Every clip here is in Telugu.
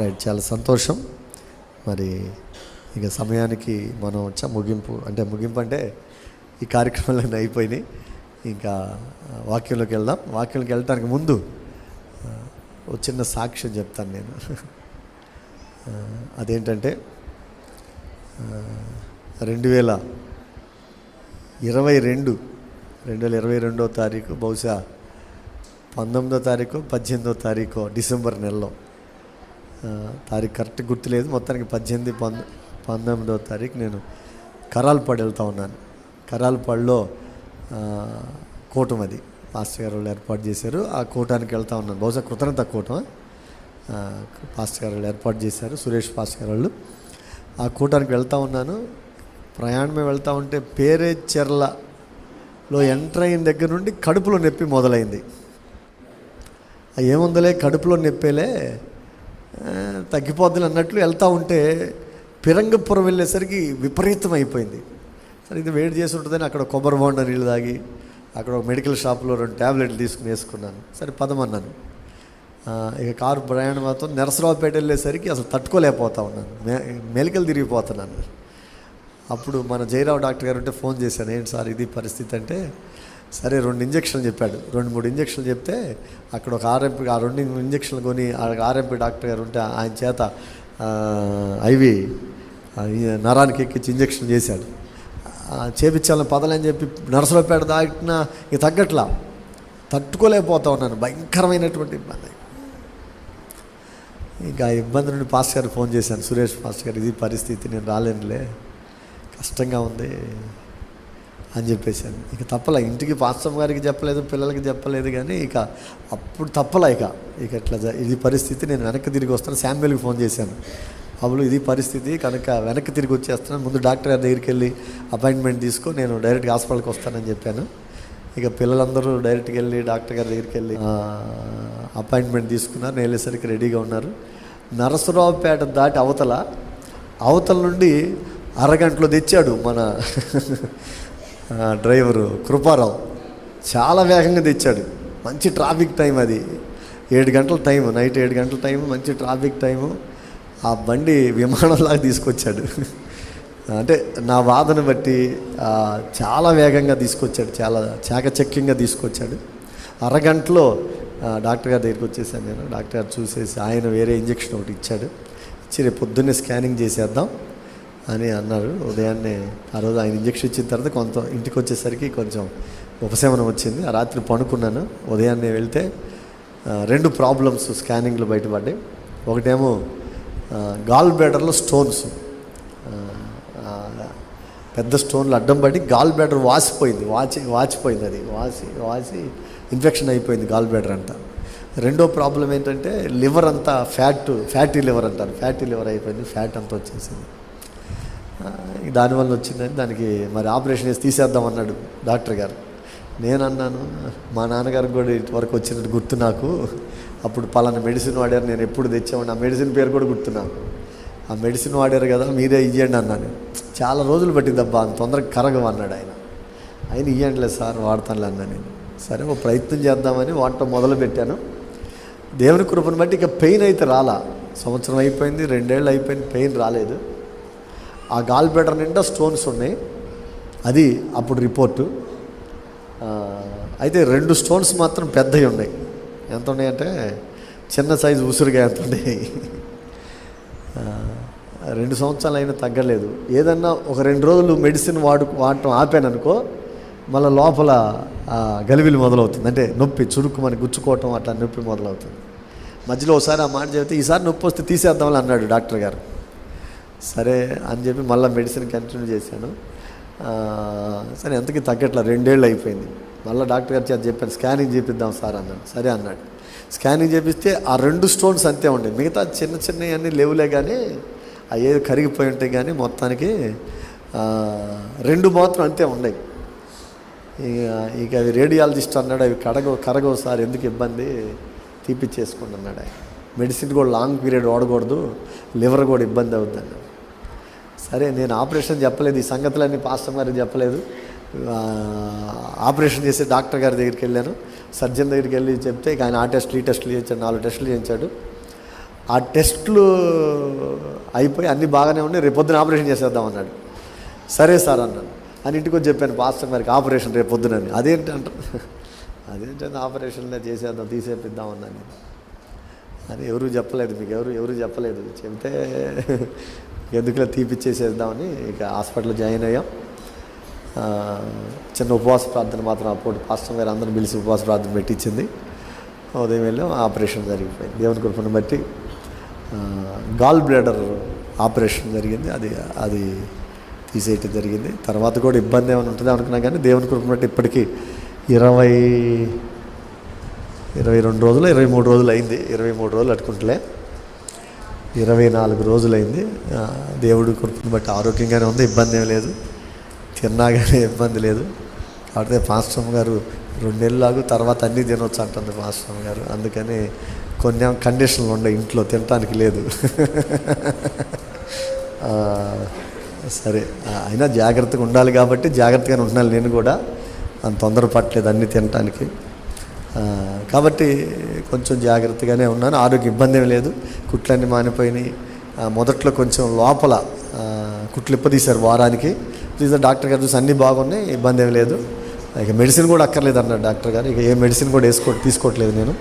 రైట్ చాలా సంతోషం. మరి ఇక సమయానికి మనం వచ్చా ముగింపు అంటే ముగింపు అంటే ఈ కార్యక్రమాలన్నీ అయిపోయినాయి. ఇంకా వాక్యంలోకి వెళ్దాం. వాక్యంలోకి వెళ్ళటానికి ముందు ఒక చిన్న సాక్ష్యం చెప్తాను నేను. అదేంటంటే రెండు వేల ఇరవై రెండు రెండు వేల ఇరవై రెండో తారీఖు బహుశా పంతొమ్మిదో తారీఖు పద్దెనిమిదో తారీఖు డిసెంబర్ నెలలో తారీఖు కరెక్ట్ గుర్తులేదు. మొత్తానికి పద్దెనిమిది పంద పంతొమ్మిదో తారీఖు నేను కరాల్పాడు వెళ్తా ఉన్నాను. కరాల్పాడులో కూటం అది. పాస్టర్ గారు వాళ్ళు ఏర్పాటు చేశారు. ఆ కూటానికి వెళ్తా ఉన్నాను. బహుశా కృతజ్ఞత కూటం పాస్టర్ గారు వాళ్ళు ఏర్పాటు చేశారు. సురేష్ పాస్టర్ గారు వాళ్ళు. ఆ కూటానికి వెళ్తా ఉన్నాను. ప్రయాణమే వెళ్తా ఉంటే పేరే చెర్లలో ఎంటర్ అయిన దగ్గర నుండి కడుపులో నొప్పి మొదలైంది. ఏముందలే? కడుపులో నొప్పేలే. తగ్గిపోద్దులు అన్నట్లు వెళ్తూ ఉంటే పిరంగపురం వెళ్ళేసరికి విపరీతం అయిపోయింది సరే ఇది వేడి చేసి ఉంటుందని అక్కడ కొబ్బరి బొండ నీళ్ళు తాగి అక్కడ ఒక మెడికల్ షాప్లో రెండు ట్యాబ్లెట్లు తీసుకుని వేసుకున్నాను. సరే పదమన్నాను. ఇక కారు ప్రయాణం మాత్రం నరసరావుపేట వెళ్ళేసరికి అసలు తట్టుకోలేకపోతా ఉన్నాను. మే మెలికలు తిరిగిపోతున్నాను. అప్పుడు మన జయరావు డాక్టర్ గారు ఉంటే ఫోన్ చేశాను ఏంటి సార్ ఇది పరిస్థితి? అంటే సరే రెండు ఇంజక్షన్లు చెప్పాడు. రెండు మూడు ఇంజక్షన్లు చెప్తే అక్కడ ఒక ఆర్ఎంపీ ఆ రెండు ఇంజక్షన్లు కొని ఆర్ఎంపీ డాక్టర్ గారు ఉంటే ఆయన చేత ఐవి నరానికి ఎక్కించి ఇంజక్షన్ చేశాడు. చేపించాలని పదలని చెప్పి నర్సులో పేడ దాటిన ఇక తగ్గట్లా తట్టుకోలేకపోతా ఉన్నాను. భయంకరమైనటువంటి ఇబ్బంది. ఇంకా ఆ ఇబ్బంది నుండి పాస్ గారికి ఫోన్ చేశాను. సురేష్ పాస్ గారు ఇది పరిస్థితి నేను రాలేనులే. కష్టంగా ఉంది. అని చెప్పేశాను ఇక తప్పలా ఇంటికి పాస్టమ్ గారికి చెప్పలేదు పిల్లలకి చెప్పలేదు కానీ ఇక అప్పుడు తప్పలా ఇక. ఇక ఇట్లా ఇది పరిస్థితి నేను వెనక్కి తిరిగి వస్తాను శామ్యుల్కి ఫోన్ చేశాను. అప్పుడు ఇది పరిస్థితి కనుక వెనక్కి తిరిగి వచ్చేస్తాను ముందు డాక్టర్ గారి దగ్గరికి వెళ్ళి అపాయింట్మెంట్ తీసుకో నేను డైరెక్ట్గా హాస్పిటల్కి వస్తానని చెప్పాను. ఇక పిల్లలందరూ డైరెక్ట్గా వెళ్ళి డాక్టర్ గారి దగ్గరికి వెళ్ళి అపాయింట్మెంట్ తీసుకున్నారు నేను వెళ్ళేసరికి రెడీగా ఉన్నారు. నరసరావుపేట దాటి అవతల అవతల నుండి అరగంటలో తెచ్చాడు మన డ్రైవరు కృపారావు చాలా వేగంగా తెచ్చాడు. మంచి ట్రాఫిక్ టైం అది. ఏడు గంటల టైం నైట్ ఏడు గంటల టైం మంచి ట్రాఫిక్ టైము ఆ బండి విమానంలాగా తీసుకొచ్చాడు. అంటే నా వాదన బట్టి చాలా వేగంగా తీసుకొచ్చాడు. చాలా చాకచక్యంగా తీసుకొచ్చాడు. అరగంటలో డాక్టర్ గారి దగ్గరికి వచ్చేసాను నేను. డాక్టర్ గారు చూసేసి ఆయన వేరే ఇంజక్షన్ ఒకటి ఇచ్చాడు. ఇచ్చి రేపు పొద్దున్నే స్కానింగ్ చేసేద్దాం. అని అన్నారు. ఉదయాన్నే ఆ రోజు ఆయన ఇంజక్షన్ ఇచ్చిన తర్వాత కొంత ఇంటికి వచ్చేసరికి కొంచెం ఉపశమనం వచ్చింది. ఆ రాత్రి పడుకున్నాను. ఉదయాన్నే వెళ్తే రెండు ప్రాబ్లమ్స్ స్కానింగ్లో బయటపడ్డాయి. ఒకటేమో గాల్ బ్లాడర్లో స్టోన్స్ పెద్ద స్టోన్లు అడ్డం పడి గాల్ బ్లాడర్ వాసిపోయింది. వాచి వాచిపోయింది అది. వాసి వాసి ఇన్ఫెక్షన్ అయిపోయింది గాల్ బ్లాడర్ అంతా. రెండో ప్రాబ్లం ఏంటంటే లివర్ అంతా ఫ్యాట్ ఫ్యాటీ లివర్ అంటారు. ఫ్యాటీ లివర్ అయిపోయింది. ఫ్యాట్ అంతా వచ్చేసింది. దానివల్ల వచ్చిందని దానికి మరి ఆపరేషన్ చేసి తీసేద్దాం అన్నాడు డాక్టర్ గారు. నేను అన్నాను మా నాన్నగారికి కూడా ఇటువరకు వచ్చినట్టు గుర్తు నాకు. అప్పుడు పలానా మెడిసిన్ వాడారు నేను ఎప్పుడు తెచ్చామని ఆ మెడిసిన్ పేరు కూడా గుర్తు నాకు. ఆ మెడిసిన్ వాడారు కదా మీరే ఇవ్వండి అన్నాను. చాలా రోజులు పట్టిందబ్బా అంత తొందరగా కరగవు అన్నాడు ఆయన. ఆయన ఇవ్వండిలే సార్ వాడతానులే అన్నా నేను. సరే ఒక ప్రయత్నం చేద్దామని వాడటం మొదలు పెట్టాను. దేవుని కృపను బట్టి ఇక పెయిన్ అయితే రాలా. సంవత్సరం అయిపోయింది రెండేళ్ళు అయిపోయింది పెయిన్ రాలేదు. ఆ గాల్ నిండా స్టోన్స్ ఉన్నాయి. అది అప్పుడు రిపోర్టు అయితే రెండు స్టోన్స్ మాత్రం పెద్దవి ఉన్నాయి. ఎంత ఉన్నాయంటే చిన్న సైజు ఉసురుగా ఎంత ఉన్నాయి? రెండు సంవత్సరాలు అయినా తగ్గలేదు. ఏదన్నా ఒక రెండు రోజులు మెడిసిన్ వాడు వాడటం ఆపాను అనుకో మళ్ళీ లోపల గలివిలు మొదలవుతుంది. అంటే నొప్పి చురుకు మనకి గుచ్చుకోవటం అట్లా నొప్పి మొదలవుతుంది. మధ్యలో ఒకసారి ఆ మాట చెబితే ఈసారి నొప్పి వస్తే తీసేద్దామని అన్నాడు డాక్టర్ గారు. సరే అని చెప్పి మళ్ళీ మెడిసిన్ కంటిన్యూ చేశాను. సరే ఎంతకి తగ్గట్లా రెండేళ్ళు అయిపోయింది. మళ్ళీ డాక్టర్ గారు చేత చెప్పాను స్కానింగ్ చేపిద్దాం సార్ అన్నాడు. సరే అన్నాడు. స్కానింగ్ చేపిస్తే ఆ రెండు స్టోన్స్ అంతే ఉండే. మిగతా చిన్న చిన్నవి అన్నీ లేవులే కానీ అవి కరిగిపోయి ఉంటాయి కానీ మొత్తానికి రెండు మాత్రం అంతే ఉన్నాయి ఇక ఇక అవి రేడియాలజిస్ట్ అన్నాడు అవి కడగో కరగవు సార్ ఎందుకు ఇబ్బంది? తీపిచ్చేసుకోండి అన్నాడు ఆయన. మెడిసిన్ కూడా లాంగ్ పీరియడ్ వాడకూడదు లివర్ కూడా ఇబ్బంది అవుతుంది అన్నాడు. సరే నేను ఆపరేషన్ చెప్పలేదు ఈ సంగతులన్నీ పాస్టర్ గారికి చెప్పలేదు. ఆపరేషన్ చేసే డాక్టర్ గారి దగ్గరికి వెళ్ళాను. సర్జన్ దగ్గరికి వెళ్ళి చెప్తే ఇక ఆయన ఆ టెస్ట్లు ఈ టెస్ట్లు చేయించాడు నాలుగు టెస్టులు చేయించాడు. ఆ టెస్ట్లు అయిపోయి అన్నీ బాగానే ఉన్నాయి రేపొద్దున ఆపరేషన్ చేసేద్దాం అన్నాడు. సరే సార్ అన్నాను అని ఇంటికి వచ్చి చెప్పాను పాస్టర్ గారికి ఆపరేషన్ రేపు పొద్దునని. అదేంటి అంటారు అదేంటంటే ఆపరేషన్లో చేసేద్దాం తీసేపిద్దాం అన్నాను అని ఎవరు చెప్పలేదు మీకు ఎవరు ఎవరు చెప్పలేదు. చెబితే ఎందుకులా తీపిచ్చేసేద్దామని ఇక హాస్పిటల్లో జాయిన్ అయ్యాం. చిన్న ఉపవాస ప్రార్థన మాత్రం అప్పుడు పాస్టర్ గారు అందరిని పిలిచి ఉపవాస ప్రార్థన పెట్టించింది. ఉదయం వెళ్ళాం ఆపరేషన్ జరిగిపోయింది. దేవుని కృపను బట్టి గాల్ బ్లేడర్ ఆపరేషన్ జరిగింది. అది అది తీసేయటం జరిగింది. తర్వాత కూడా ఇబ్బంది ఏమైనా ఉంటుందో అనుకున్నా కానీ దేవుని కృపను బట్టి ఇప్పటికీ ఇరవై ఇరవై రెండు రోజులు ఇరవై మూడు రోజులు అయింది. ఇరవై మూడు రోజులు అట్టుకుంటలే. ఇరవై నాలుగు రోజులైంది. దేవుడు దేవుడి బట్టి ఆరోగ్యంగానే ఉంది ఇబ్బంది ఏం లేదు. తిన్నా కానీ ఇబ్బంది లేదు. కాబట్టి పాస్టమ్ గారు రెండు తర్వాత అన్నీ తినొచ్చు అంటుంది పాస్టమ్ గారు. అందుకని కొన్ని కండిషన్లు ఉన్నాయి ఇంట్లో తినటానికి లేదు. సరే అయినా జాగ్రత్తగా ఉండాలి కాబట్టి జాగ్రత్తగానే ఉంటున్నాను నేను కూడా. అంత తొందర పట్టలేదు అన్నీ తినటానికి. కాబట్టి కొంచెం జాగ్రత్తగానే ఉన్నాను. ఆరోగ్య ఇబ్బంది ఏం లేదు. కుట్లన్నీ మానిపోయినాయి. మొదట్లో కొంచెం లోపల కుట్లు ఇప్పదీశారు వారానికి. ప్లీజ్ డాక్టర్ గారు చూసి అన్నీ బాగున్నాయి ఇబ్బంది ఏం లేదు. ఇక మెడిసిన్ కూడా అక్కర్లేదు అన్నాడు డాక్టర్ గారు. ఇక ఏ మెడిసిన్ కూడా వేసుకో తీసుకోవట్లేదు నేను.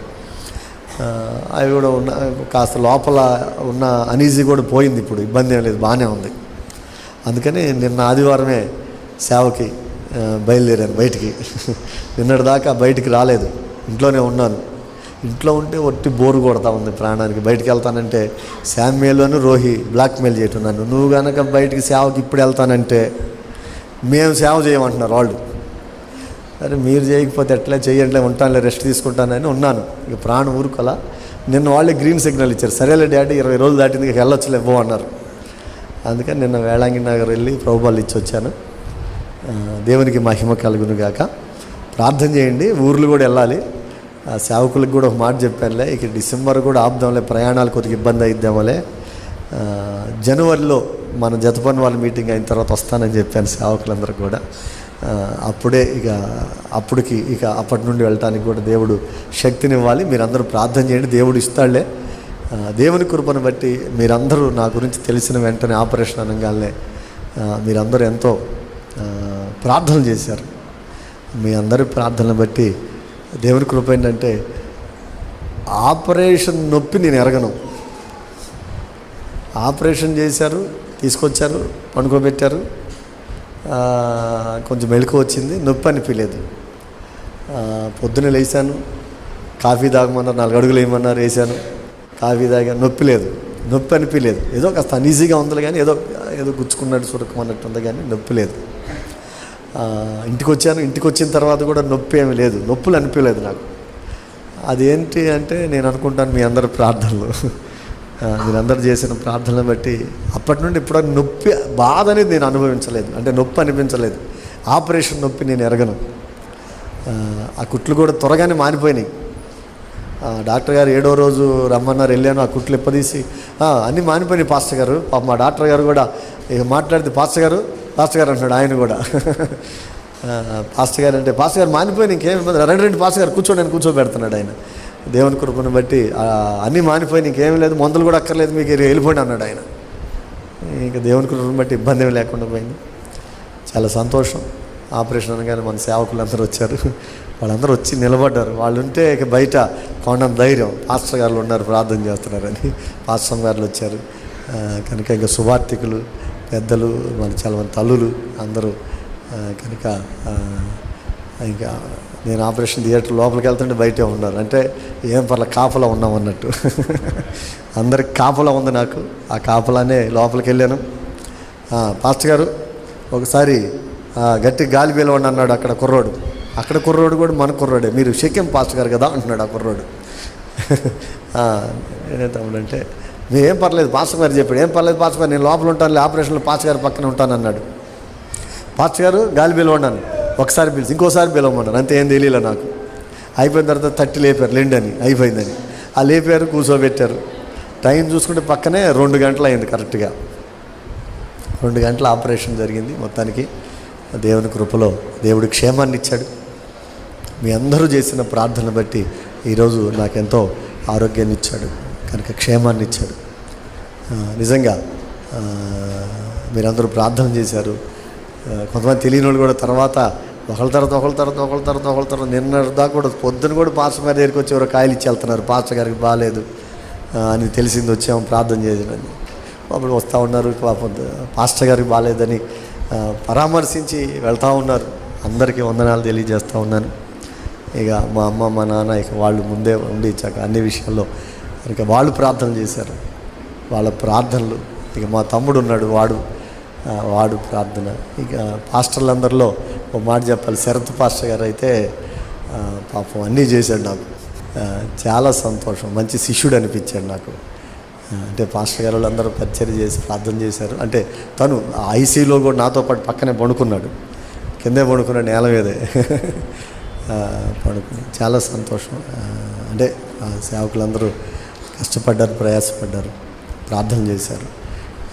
అవి కూడా ఉన్న కాస్త లోపల ఉన్న అనీజీ కూడా పోయింది ఇప్పుడు. ఇబ్బంది ఏం లేదు బాగానే ఉంది. అందుకని నిన్న ఆదివారమే సేవకి బయలుదేరాను బయటికి. నిన్నటిదాకా బయటికి రాలేదు. ఇంట్లోనే ఉన్నాను. ఇంట్లో ఉంటే ఒట్టి బోరు కొడతా ఉంది ప్రాణానికి. బయటికి వెళ్తానంటే శామ్యులను రోహి బ్లాక్మెయిల్ చేయటం నన్ను. నువ్వు కనుక బయటికి సేవకి ఇప్పుడు వెళ్తానంటే మేము సేవ చేయమంటున్నారు వాళ్ళు. అరే మీరు చేయకపోతే ఎట్లా చేయండిలే ఉంటానులే రెస్ట్ తీసుకుంటానని ఉన్నాను. ఇక ప్రాణం ఊరుకోలా. నిన్న వాళ్ళే గ్రీన్ సిగ్నల్ ఇచ్చారు. సరేలే డాడీ ఇరవై రోజులు దాటింది ఇక వెళ్ళొచ్చులే ఇవ్వు అన్నారు. అందుకని నిన్న వేళాంగి నగర్ వెళ్ళి ప్రభుబాలు ఇచ్చి వచ్చాను. దేవునికి మహిమ కలుగును గాక. ప్రార్థన చేయండి ఊర్లు కూడా వెళ్ళాలి. సేవకులకు కూడా ఒక మాట చెప్పానులే ఇక డిసెంబర్ కూడా ఆపుదాంలే ప్రయాణాలు కొద్దిగా ఇబ్బంది అయిద్దామలే. జనవరిలో మన జతపని వాళ్ళ మీటింగ్ అయిన తర్వాత వస్తానని చెప్పాను సేవకులందరూ కూడా. అప్పుడే ఇక అప్పటికి ఇక అప్పటి నుండి వెళ్ళటానికి కూడా దేవుడు శక్తినివ్వాలి మీరందరూ ప్రార్థన చేయండి దేవుడు ఇస్తాడులే. దేవుని కృపను బట్టి మీరందరూ నా గురించి తెలిసిన వెంటనే ఆపరేషన్ అనగానే మీరందరూ ఎంతో ప్రార్థనలు చేశారు. మీ అందరి ప్రార్థనలు బట్టి దేవుని కృప ఏంటంటే ఆపరేషన్ నొప్పి నేను ఎరగను. ఆపరేషన్ చేశారు తీసుకొచ్చారు పండుకోబెట్టారు. కొంచెం మెలకు వచ్చింది నొప్పి అనిపించలేదు. పొద్దున్నే లేచాను కాఫీ తాగమన్నారు నాలుగు అడుగులు వేయమన్నారు వేసాను కాఫీ తాగా నొప్పి లేదు. నొప్పి అనిపించలేదు. ఏదో కాస్త అనీజీగా ఉంది కానీ ఏదో ఏదో గుచ్చుకున్నట్టు చూడకమన్నట్టు ఉంది కానీ నొప్పి లేదు. ఇంటికి వచ్చాను ఇంటికి వచ్చిన తర్వాత కూడా నొప్పి ఏమీ లేదు. నొప్పులు అనిపించలేదు నాకు. అదేంటి అంటే నేను అనుకుంటాను మీ అందరి ప్రార్థనలు. ఆ, మీరందరూ చేసిన ప్రార్థనలు బట్టి అప్పటి నుండి ఇప్పుడు నొప్పి బాధ అనేది నేను అనుభవించలేదు. అంటే నొప్పి అనిపించలేదు. ఆపరేషన్ నొప్పి నేను ఎరగను. ఆ, కుట్లు కూడా త్వరగానే మానిపోయినాయి. డాక్టర్ గారు ఏడో రోజు రమ్మన్నారు వెళ్ళాను ఆ కుట్లు ఎప్పదీసి అన్నీ మానిపోయినాయి పాస్టర్ గారు. మా డాక్టర్ గారు కూడా ఇక మాట్లాడితే పాస్టర్ గారు పాస్టర్ గారు అంటున్నాడు ఆయన కూడా. పాస్టర్ గారు అంటే పాస్టర్ గారు మానిపోయిన ఇంకేం ఇబ్బంది రెండు రెండు పాస్టర్ గారు కూర్చోండి నేను కూర్చోబెడుతున్నాడు ఆయన. దేవుని కృపను బట్టి అన్నీ మానిపోయి ఇంకేం లేదు మందులు కూడా అక్కర్లేదు మీకు వెళ్ళిపోండి అన్నాడు ఆయన. ఇంకా దేవుని కృపను బట్టి ఇబ్బంది లేకుండా పోయింది. చాలా సంతోషం. ఆపరేషన్ అనగానే మన సేవకులందరూ వచ్చారు. వాళ్ళందరూ వచ్చి నిలబడ్డారు. వాళ్ళు ఉంటే ఇక బయట కొండ ధైర్యం. పాస్టర్ గారు ఉన్నారు ప్రార్థన చేస్తున్నారని పాస్టర్ గారు వచ్చారు. కనుక ఇంకా సువార్థికులు పెద్దలు మన చాలా మంది తల్లులు అందరూ కనుక ఇంకా నేను ఆపరేషన్ థియేటర్ లోపలికి వెళ్తుంటే బయటే ఉన్నారు. అంటే ఏం పర్ల కాపలా ఉన్నాం అన్నట్టు. అందరికి కాపలా ఉంది నాకు. ఆ కాపలానే లోపలికి వెళ్ళాను. పాస్టర్ గారు ఒకసారి గట్టి గాలి పిలవండి అన్నాడు అక్కడ కుర్రోడు. అక్కడ కుర్రోడు కూడా మన కుర్రోడే. మీరు షెకెం పాస్టర్ గారు కదా అంటున్నాడు ఆ కుర్రోడు. ఆ, నేనే తమ్ముడు అంటే ఏం పర్లేదు పాస్టర్ గారు చెప్పాడు. ఏం పర్లేదు పాస్టర్ గారు నేను లోపల ఉంటాను ఆపరేషన్లో పాస్టర్ గారు పక్కన ఉంటాను అన్నాడు పాస్టర్ గారు గాలి పిలవన్నాను ఒకసారి పిలిచి ఇంకోసారి పిలవమన్నాను అంతే ఏం తెలియలే నాకు. అయిపోయిన తర్వాత తట్టి లేపారు లేండని అయిపోయిందని. ఆ లేపారు కూర్చోబెట్టారు. టైం చూసుకుంటే పక్కనే రెండు గంటలు అయింది కరెక్ట్గా. రెండు గంటల ఆపరేషన్ జరిగింది మొత్తానికి. దేవుని కృపలో దేవుడు క్షేమాన్ని ఇచ్చాడు. మీ అందరూ చేసిన ప్రార్థన బట్టి ఈరోజు నాకెంతో ఆరోగ్యాన్ని ఇచ్చాడు. కనుక క్షేమాన్ని ఇచ్చాడు. నిజంగా మీరందరూ ప్రార్థన చేశారు. కొంతమంది తెలియని వాళ్ళు కూడా తర్వాత ఒకళ్ళ తర్వాత ఒకళ్ళ తర్వాత ఒకళ్ళ తర్వాత ఒకళ్ళ తర్వాత నిన్న దాకా కూడా పొద్దున కూడా పాస్టర్ గారి దగ్గరికి వచ్చి ఎవరో కాయలు ఇచ్చి వెళ్తున్నారు. పాస్టర్ గారికి బాగాలేదు అని తెలిసింది వచ్చాము ప్రార్థన చేసినని అప్పుడు వస్తూ ఉన్నారు పాస్టర్ గారికి బాగాలేదని పరామర్శించి వెళ్తూ ఉన్నారు. అందరికీ వందనాలు తెలియజేస్తూ ఉన్నాను. ఇక మా అమ్మ మా నాన్న ఇక వాళ్ళు ముందే ఉండి ఇచ్చాక అన్ని విషయాల్లో కనుక వాళ్ళు ప్రార్థన చేశారు. వాళ్ళ ప్రార్థనలు. ఇక మా తమ్ముడు ఉన్నాడు వాడు వాడు ప్రార్థన. ఇక పాస్టర్లందరిలో ఒక మాట చెప్పాలి. శరత్ పాస్టర్ గారు అయితే పాపం అన్నీ చేశాడు నాకు. చాలా సంతోషం. మంచి శిష్యుడు అనిపించాడు నాకు. అంటే పాస్టర్ గారు వాళ్ళందరూ పరిచయం చేసి ప్రార్థన చేశారు. అంటే తను ఐసీలో కూడా నాతో పాటు పక్కనే పడుకున్నాడు. కిందే పడుకున్నాడు నేల మీదే. ఆ, చాలా సంతోషం. అంటే సేవకులందరూ కష్టపడ్డారు ప్రయాసపడ్డారు ప్రార్థన చేశారు.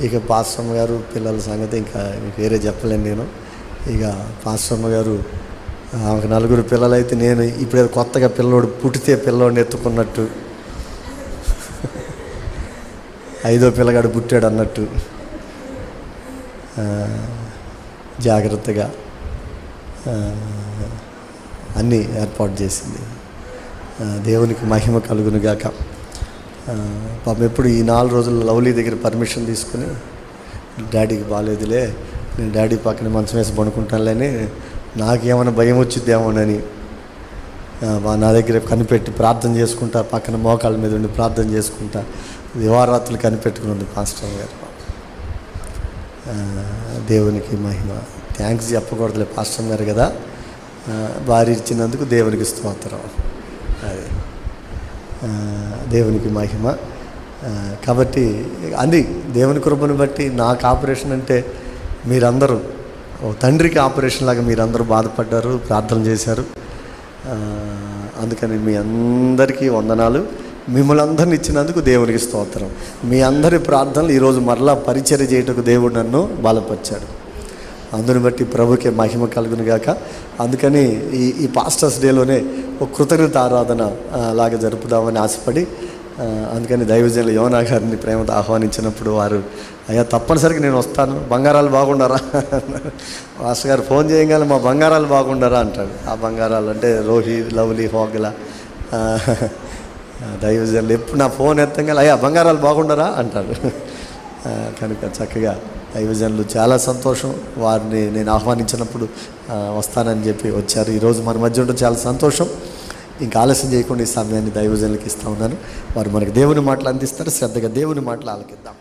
ఇక పాశ్రమ గారు పిల్లల సంగతి ఇంకా వేరే చెప్పలేను నేను. ఇక పాశ్రమ గారు ఆమెకు నలుగురు పిల్లలైతే నేను ఇప్పుడు కొత్తగా పిల్లోడు పుట్టితే పిల్లోడిని ఎత్తుకున్నట్టు. ఐదో పిల్లగాడు పుట్టాడు అన్నట్టు. జాగ్రత్తగా అన్నీ ఏర్పాటు చేసింది. దేవునికి మహిమ కలుగునుగాక. పాపం ఎప్పుడు ఈ నాలుగు రోజులు లవ్లీ దగ్గర పర్మిషన్ తీసుకుని డాడీకి బాగాలేదులే నేను డాడీ పక్కన మంచం వేసి పడుకుంటానులేని నాకేమైనా భయం వచ్చిద్దేమోనని నా దగ్గర కనిపెట్టి ప్రార్థన చేసుకుంటా పక్కన మోకాళ్ళ మీద ఉండి ప్రార్థన చేసుకుంటా దివారాత్రులు కనిపెట్టుకుని ఉంది పాస్టర్ గారు దేవునికి మహిమ. థ్యాంక్స్ చెప్పకూడదులే పాస్టర్ గారు కదా. ఆ, భార్య ఇచ్చినందుకు దేవునికి స్తోత్రం. అది. దేవునికి మహిమ. కాబట్టి అది దేవుని కృపను బట్టి నాకు ఆపరేషన్ అంటే మీరందరూ ఓ తండ్రికి ఆపరేషన్ లాగా మీరందరూ బాధపడ్డారు ప్రార్థన చేశారు. అందుకని మీ అందరికీ వందనాలు. మిమ్మల్ని అందరిని ఇచ్చినందుకు దేవునికి స్తోత్రం. మీ అందరి ప్రార్థనలు ఈరోజు మరలా పరిచర్య చేయటకు దేవుడు నన్ను బలపరిచాడు. అందుని బట్టి ప్రభుకే మహిమ కలుగును గాక. అందుకని ఈ ఈ పాస్టర్స్ డేలోనే ఒక కృతజ్ఞత ఆరాధన లాగా జరుపుదామని ఆశపడి అందుకని దైవజనులు యోనా గారిని ప్రేమతో ఆహ్వానించినప్పుడు వారు అయ్యా తప్పనిసరిగా నేను వస్తాను. బంగారాలు బాగుండరా? మాస్టర్ గారు ఫోన్ చేయగానే మా బంగారాలు బాగుండరా? అంటాడు. ఆ బంగారాలు అంటే రోహి లవ్లీ హోగల ఆ, దైవజనులు ఎప్పుడు నా ఫోన్ ఎత్తంగా అయ్యా బంగారాలు బాగుండరా? అంటాడు. కనుక చక్కగా దైవజనులు చాలా సంతోషం. వారిని నేను ఆహ్వానించినప్పుడు వస్తానని చెప్పి వచ్చారు. ఈరోజు మన మధ్య ఉండడం చాలా సంతోషం. ఇంకా ఆలస్యం చేయకుండా ఈ సమయాన్ని దైవజనులకు ఇస్తా ఉన్నాను. వారు మనకు దేవుని మాటలు అందిస్తారు. శ్రద్ధగా దేవుని మాటలు ఆలకిద్దాం.